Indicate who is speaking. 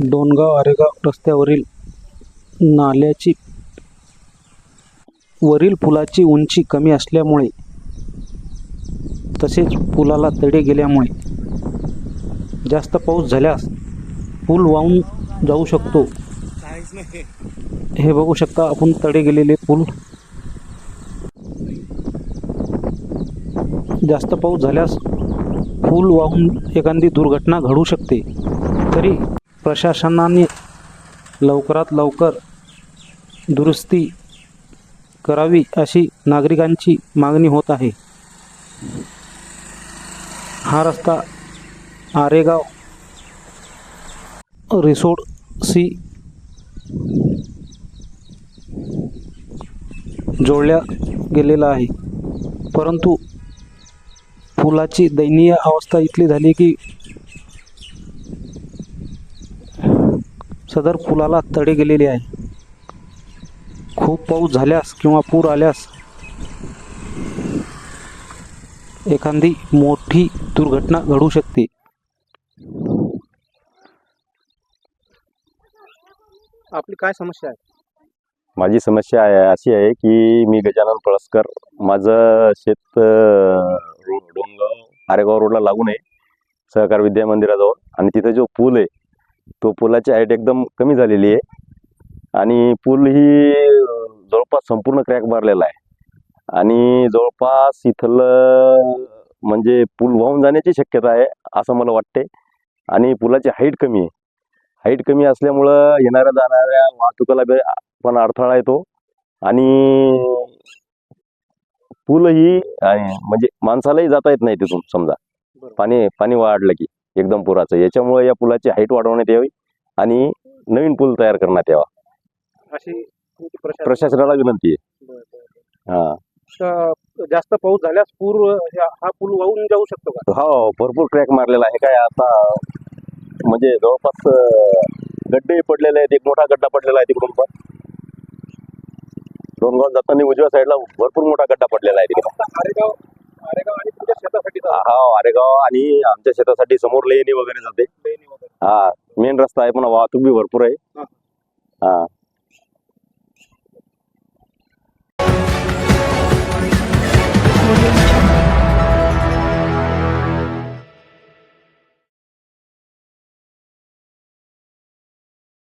Speaker 1: डोणगाव आरेगाव रस्त्यावरील नाल्याची वरील पुलाची उंची कमी असल्यामुळे तसेच पुलाला तडे गेल्यामुळे जास्त पाऊस झाल्यास पूल वाहून जाऊ शकतो. हे बघू शकता आपण तडे गेलेले पूल. जास्त पाऊस झाल्यास पूल वाहून एखादी दुर्घटना घडू शकते. तरी प्रशासनाने लवकरात लवकर दुरुस्ती करावी अशी नागरिकांची मागणी होत आहे. हा रस्ता आरेगाव रिसोड सी जोडल्या गेलेला आहे. परंतु पुलाची दयनीय अवस्था इथली झाली की सदर पुलाला तडे गेलेले आहे. खूप पाऊस झाल्यास किंवा पूर आल्यास एखादी मोठी दुर्घटना घडू शकते. आपली काय समस्या आहे?
Speaker 2: माझी समस्या आहे अशी आहे की मी गजानन पळसकर माझं शेत अं, रो डोंगाव आरेगाव रोडला लागून आहे सहकार विद्या मंदिराजवळ. आणि तिथं जो पूल आहे तो पुलाची हाईट एकदम कमी झालेली आहे. आणि पूल ही जवळपास संपूर्ण क्रॅक मारलेला आहे. आणि जवळपास इथलं म्हणजे पूल वाहून जाण्याची शक्यता आहे असं मला वाटते आणि पुलाची हाईट कमी आहे. हाईट कमी असल्यामुळं येणाऱ्या जाणाऱ्या वाहतुकाला पण अडथळा येतो. आणि पूलही आहे, म्हणजे माणसालाही जाता येत नाही तिथून समजा. पाणी पाणी वाढलं की. एकदम पुराचं. याच्यामुळे या पुलाची हाईट वाढवण्यात यावी आणि नवीन पूल तयार करण्यात यावा.
Speaker 1: अशी
Speaker 2: प्रशासनाला विनंती आहे. हा.
Speaker 1: जास्त पाऊस झाल्यास पूर हा पूल वाहून जाऊ शकतो का?
Speaker 2: हो भरपूर क्रॅक मारलेला आहे. काय आता म्हणजे जवळपास गड्डे पडलेले आहेत. एक मोठा गड्डा पडलेला आहे तिकडून पण. दोन गाव जाताना उजव्या साईडला भरपूर मोठा गड्डा पडलेला आहे तिकडे
Speaker 1: फक्त आरेगाव आरेगाव आणि तुमच्या शेतासाठी जाऊ.
Speaker 2: हा आरेगाव आणि आमच्या शेतासाठी समोर लेणी वगैरे जाते. हा मेन रस्ता आहे पण वाहतूक बी भरपूर आहे. हा